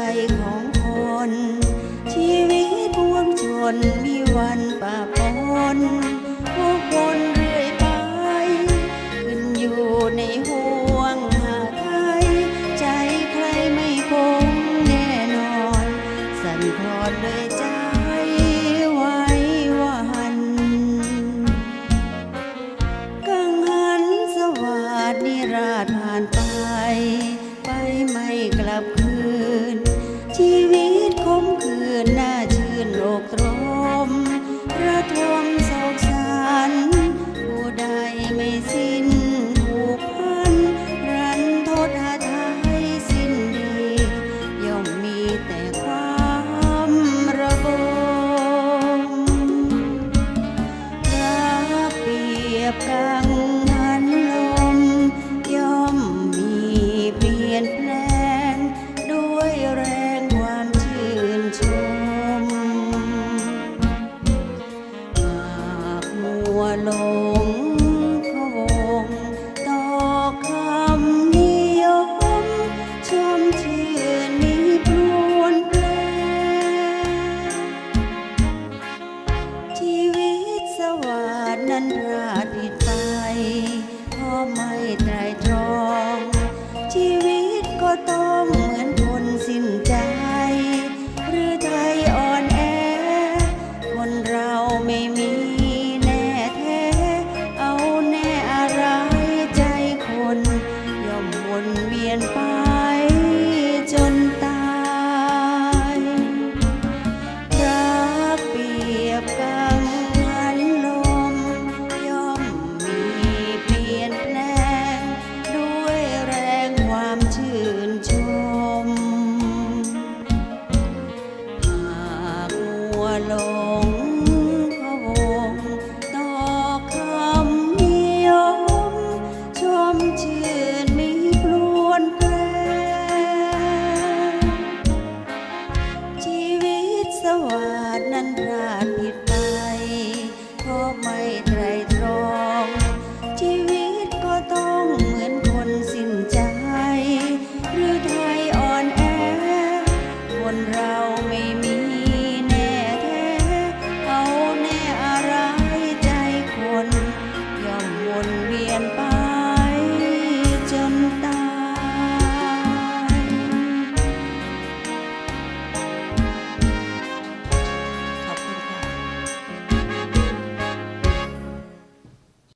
ใจของคน ชีวิตปวงชนมีวันป่ะปนผู้คนเรื่อยไป ขึ้นอยู่ในห่วงหาไทยใจใครไม่คงแน่นอน สั่นคลอนด้วยใจไว้วันกังหันสวัสดิราช อนราดิตไปพ่อไม่ไตร วาสนั้นรา